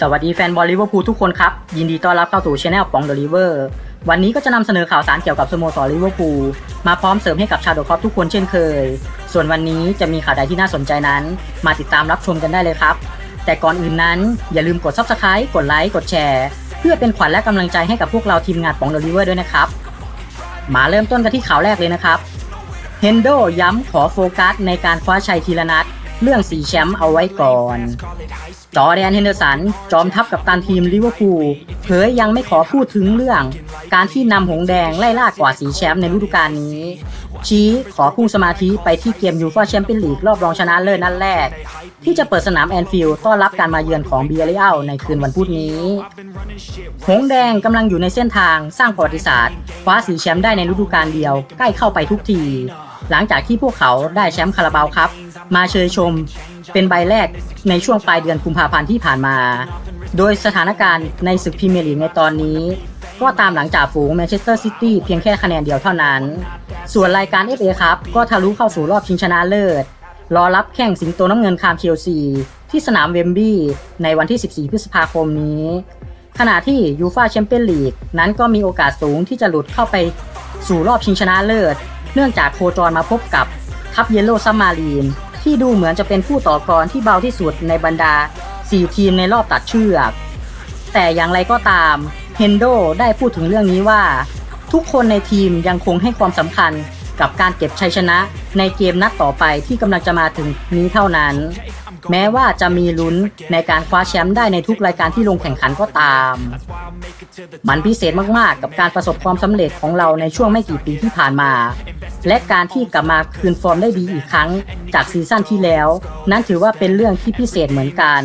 สวัสดีแฟนบอลลิเวอร์พูลทุกคนครับ ยินดีต้อนรับเข้าสู่ช anel ปองเดอะลิเวอร์วันนี้ก็จะนำเสนอข่าวสารเกี่ยวกับสโมสรลิเวอร์พูลมาพร้อมเสริมให้กับชาวโดคอปทุกคนเช่นเคย ส่วนวันนี้จะมีข่าวใดที่น่าสนใจนั้น มาติดตามรับชมกันได้เลยครับ แต่ก่อนอื่นนั้นอย่าลืมกด subscribe กดไลค์กดแชร์ เพื่อเป็นขวัญและกำลังใจให้กับพวกเราทีมงานปองเดอะลิเวอร์ด้วยนะครับมาเริ่มต้นกันที่ข่าวแรกเลยนะครับเฮนโดย้ำขอโฟกัสในการคว้าชัยทีละนัดเรื่องสีแชมป์เอาไว้ก่อน จอแดนเฮนเดอร์สัน จอมทัพกับตันทีมลิเวอร์พูลเผยยังไม่ขอพูดถึงเรื่อง การที่นำหงแดงไล่ล่ากว่าสีแชมป์ในฤดูกาลนี้ ชี้ขอพุ่งสมาธิไปที่เกมยูฟ่าแชมเปี้ยนลีกรอบรองชนะเลิศนัดแรก ที่จะเปิดสนามแอนฟิลด์ต้อนรับการมาเยือนของเบียร์เรอัลในคืนวันพุธนี้ หงแดงกำลังอยู่ในเส้นทางสร้างประวัติศาสตร์คว้าสีแชมป์ได้ในฤดูกาลเดียวใกล้เข้าไปทุกที หลังจากที่พวกเขาได้แชมป์คาราบาวครับ มาเชยชมเป็นใบแรกในช่วงปลายเดือนกุมภาพันธ์ที่ผ่านมา โดยสถานการณ์ในศึกพรีเมียร์ลีกในตอนนี้ ก็ตามหลังจากฝูงแมนเชสเตอร์ซิตี้เพียงแค่คะแนนเดียวเท่านั้น ส่วนรายการ FA ครับก็ทะลุเข้าสู่รอบชิงชนะเลิศ รอรับแข่งสิงโตน้ำเงินคามเชลซีที่สนามเวมบลีย์ในวันที่ 14 พฤษภาคมนี้ ขณะที่ยูฟาแชมเปี้ยนลีกนั้นก็มีโอกาสสูงที่จะหลุดเข้าไปสู่รอบชิงชนะเลิศ เนื่องจากโคจรมาพบกับทัพเยลโล่ซัมมารีน ที่ดูเหมือนจะเป็นผู้ต่อกรที่เบาที่สุดในบรรดา 4 ทีมในรอบตัดเชือก แต่อย่างไรก็ตามเฮนโดได้พูดถึงเรื่องนี้ว่า ทุกคนในทีมยังคงให้ความสำคัญกับการเก็บชัยชนะในเกมนัดต่อไปที่กำลังจะมาถึงนี้เท่านั้น แม้ว่าจะมีลุ้นในการคว้าแชมป์ได้ในทุกรายการที่ลงแข่งขันก็ตาม มันพิเศษมากๆ กับการประสบความสำเร็จของเราในช่วงไม่กี่ปีที่ผ่านมา และการที่กลับมาคืนฟอร์มได้ดีอีกครั้ง จากซีซั่นที่แล้ว นั้นถือว่าเป็นเรื่องที่พิเศษเหมือนกัน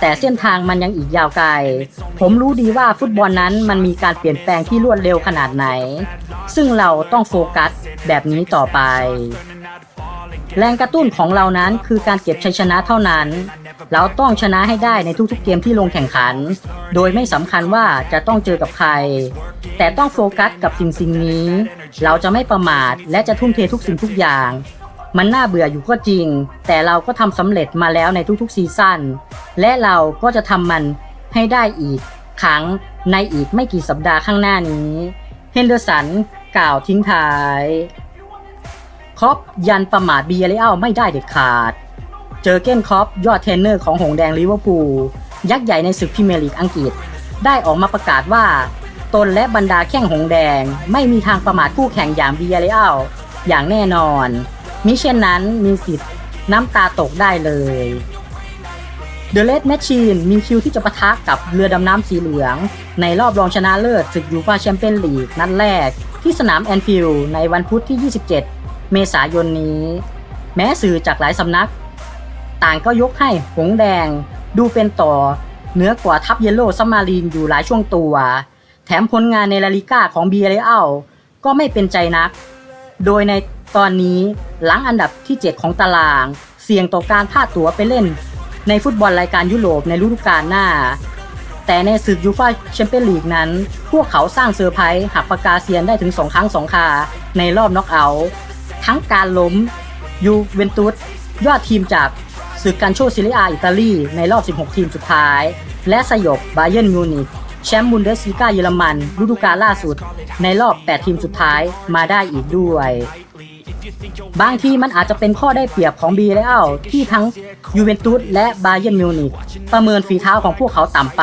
แต่เส้นทางมันยังอีกยาวไกล ผมรู้ดีว่าฟุตบอลนั้นมันมีการเปลี่ยนแปลงที่รวดเร็วขนาดไหน ซึ่งเราต้องโฟกัสแบบนี้ต่อไป แรงกระตุ้นของเรานั้นคือการเก็บชัยชนะเท่านั้น เราต้องชนะให้ได้ในทุกๆเกมที่ลงแข่งขัน โดยไม่สำคัญว่าจะต้องเจอกับใคร แต่ต้องโฟกัสกับสิ่งสิ่งนี้ เราจะไม่ประมาทและจะทุ่มเททุกสิ่งทุกอย่าง มันน่าเบื่ออยู่ก็จริง แต่เราก็ทำสำเร็จมาแล้วในทุกๆซีซั่น และเราก็จะทำมันให้ได้อีกครั้งในอีกไม่กี่สัปดาห์ข้างหน้านี้เฮนเดอร์สันกล่าวทิ้งท้ายครอปยันประมาทเบียร์เรอัลไม่ได้เด็ดขาด เจอเก้นครอปยอดเทรนเนอร์ของหงแดงลิเวอร์พูลยักษ์ใหญ่ในศึกพรีเมียร์ลีกอังกฤษ ได้ออกมาประกาศว่า ตนและบรรดาแข้งหงแดง ไม่มีทางประมาทคู่แข่งอย่างเบียร์เรอัลอย่างแน่นอน มิเช่นนั้นมีสิทธิ์น้ำตาตกได้เลยเดอะเลดแมชชีนมีคิวที่จะปะทะกับเรือดำน้ำสีเหลือง ในรอบรองชนะเลิศศึกยูฟ่าแชมเปี้ยนลีกนัดแรกที่สนามแอนฟิลด์ในวันพุธที่ 27 เมษายนนี้ แม้สื่อจากหลายสำนัก ต่างก็ยกให้หงแดง ดูเป็นต่อเหนือกว่าทัพเยลโล่ซัมมารีนอยู่หลายช่วงตัว แถมผลงานในลาลิก้าของบีเรอัลก็ไม่เป็นใจนัก โดยใน ตอนนี้หลังอันดับที่ 7 ของตาราง เสี่ยงต่อการพลาดตั๋วไปเล่น ในฟุตบอลรายการยุโรปในฤดูกาลหน้า แต่ในศึกยูฟ่าแชมเปี้ยนลีกนั้น พวกเขาสร้างเซอร์ไพรส์หักปากกาเซียนได้ถึง 2 ครั้ง 2 คา ในรอบน็อกเอาท์ทั้งการล้มยูเวนตุสยอดทีมจากศึกการโชซิลิอาอิตาลีในรอบ 16 ทีมสุดท้าย และสยบบาเยิร์นมิวนิกแชมป์บุนเดสลีกาเยอรมันฤดูกาลล่าสุด ในรอบ 8 ทีมสุดท้ายมาได้อีกด้วย บางทีมันอาจจะเป็นข้อได้เปรียบของบีเรอัลที่ทั้งยูเวนตุสและบาเยิร์นมิวนิกประเมินฝีเท้าของพวกเขาต่ำไป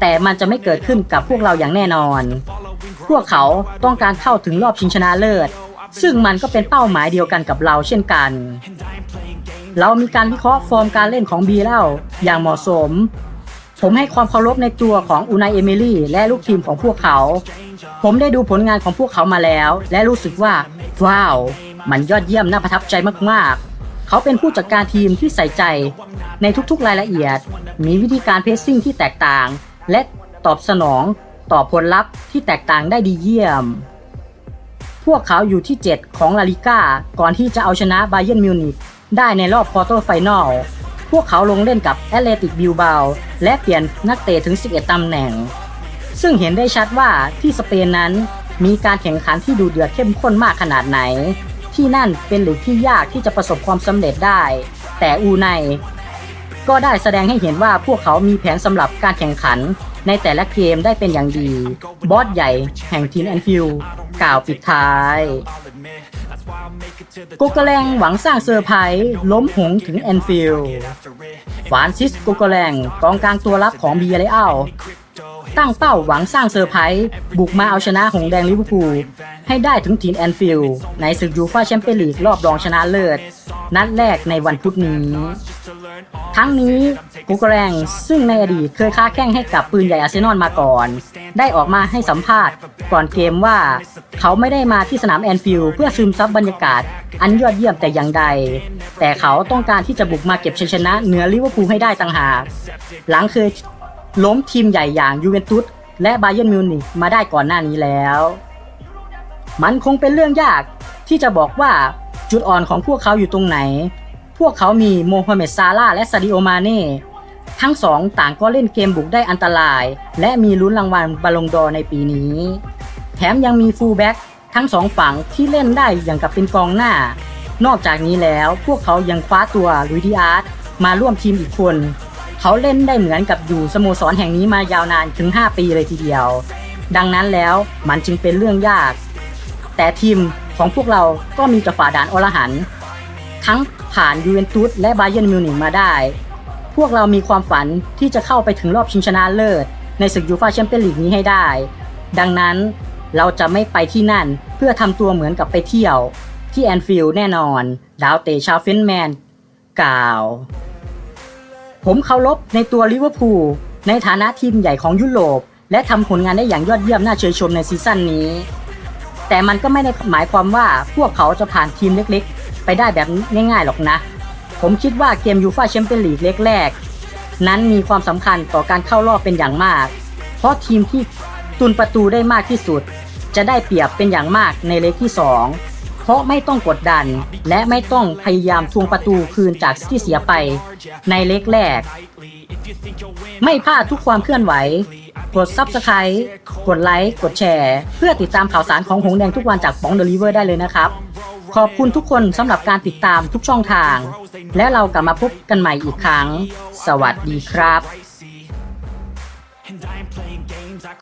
แต่มันจะไม่เกิดขึ้นกับพวกเราอย่างแน่นอน พวกเขาต้องการเข้าถึงรอบชิงชนะเลิศ ซึ่งมันก็เป็นเป้าหมายเดียวกันกับเราเช่นกัน เรามีการวิเคราะห์ฟอร์มการเล่นของบีแล้วอย่างเหมาะสมผมให้ความเคารพในตัวของอูนายเอมิลี่และลูกทีมของพวกเขา ผมได้ดูผลงานของพวกเขามาแล้ว และรู้สึกว่า ว้าว มันยอดเยี่ยมน่าประทับใจมากๆ เขาเป็นผู้จัดการทีมที่ใส่ใจ ในทุกๆรายละเอียด มีวิธีการเพสซิ่งที่แตกต่าง และตอบสนองต่อผลลัพธ์ที่แตกต่างได้ดีเยี่ยม พวกเขาอยู่ที่ 7 ของลาลิก้า ก่อนที่จะเอาชนะไบเยนมิวนิกได้ในรอบควอเตอร์ไฟนอลพวกเขาลงเล่นกับแอตเลติกบิลบาและเปลี่ยนนักเตะถึง 11ตำแหน่ง ซึ่งเห็นได้ชัดว่าที่สเปนนั้น มีการแข่งขันที่ดูเดือดเข้มข้นมากขนาดไหน ที่นั่นเป็นหลีกที่ยากที่จะประสบความสำเร็จได้ แต่อูไนก็ได้แสดงให้เห็นว่าพวกเขามีแผนสำหรับการแข่งขันในแต่ละเกมได้เป็นอย่างดี บอสใหญ่แห่งทีมแอนฟิลกล่าวปิดท้ายโกกแรงหวังสร้างเซอร์ไพรส์ล้มหงถึงแอนฟิลฟรานซิสโกกแรงกองกลางตัวรับของบีเรอัล ตั้งเป้าหวังสร้างเซอร์ไพรส์บุกมาเอาชนะหงแดงลิเวอร์พูลให้ได้ถึงทีมแอนฟิลในศึกยูฟ่าแชมเปี้ยนลีกรอบรองชนะเลิศ นัดแรกในวันพุธนี้ ทั้งนี้กูกแรงซึ่งในอดีตเคยค้าแข้งให้กับปืนใหญ่อาร์เซนอลมาก่อน ได้ออกมาให้สัมภาษณ์ก่อนเกมว่า เขาไม่ได้มาที่สนามแอนฟิลด์เพื่อซึมซับบรรยากาศ อันยอดเยี่ยมแต่อย่างใด แต่เขาต้องการที่จะบุกมาเก็บชัยชนะเหนือลิเวอร์พูลให้ได้ต่างหากหลังเคย ล้มทีมใหญ่อย่างยูเวนตุสและบาเยิร์นมิวนิกมาได้ก่อนหน้านี้แล้ว มันคงเป็นเรื่องยากที่จะบอกว่าจุดอ่อนของพวกเขาอยู่ตรงไหน พวกเขามีโมฮัมเหม็ดซาลาและซาดิโอมาเน่ ทั้งสองต่างก็เล่นเกมบุกได้อันตราย และมีลุ้นรางวัลบาลงดอร์ในปีนี้ แถมยังมีฟูลแบ็กทั้งสองฝั่งที่เล่นได้อย่างกับเป็นกองหน้า นอกจากนี้แล้วพวกเขายังคว้าตัวลุยดิอาร์ตมาร่วมทีมอีกคน เขาเล่นได้เหมือนกับอยู่สโมสรแห่งนี้มายาวนานถึง 5 ปีเลยทีเดียว ดังนั้นแล้วมันจึงเป็นเรื่องยาก แต่ทีมของพวกเราก็มีแต่ฝ่าด่านอรหันทั้งผ่านยูเวนตุสและบาเยิร์นมิวนิกมาได้ พวกเรามีความฝันที่จะเข้าไปถึงรอบชิงชนะเลิศ ในศึกยูฟ่าแชมเปี้ยนลีกนี้ให้ได้ ดังนั้นเราจะไม่ไปที่นั่นเพื่อทำตัวเหมือนกับไปเที่ยว ที่แอนฟิลด์แน่นอน ดาวเตชาเฟนแมนกล่าว ผมเคารพในตัวลิเวอร์พูลในฐานะทีมใหญ่ของยุโรป และทำผลงานได้อย่างยอดเยี่ยมน่าเชยชมในซีซั่นนี้ แต่มันก็ไม่ได้หมายความว่าพวกเขาจะผ่านทีมเล็กๆ ไปได้แบบง่ายๆหรอกนะ ผมคิดว่าเกมยูฟ่าแชมเปี้ยนลีกเล็กแรก นั้นมีความสำคัญต่อการเข้ารอบเป็นอย่างมาก เพราะทีมที่ตุนประตูได้มากที่สุด จะได้เปรียบเป็นอย่างมากในเล็กที่ 2 เพราะไม่ต้องกดดัน และไม่ต้องพยายามทวงประตูคืนจากที่เสียไป ในเล็กแรก ไม่พลาดทุกความเคลื่อนไหว กด Subscribe กดไลค์กดแชร์ เพื่อติดตามข่าวสารของหงแดงทุกวันจากป๋องเดลิเวอร์ได้เลยนะครับ ขอบคุณทุกคนสำหรับการติดตามทุกช่องทาง และเรากลับมาพบกันใหม่อีกครั้ง สวัสดีครับ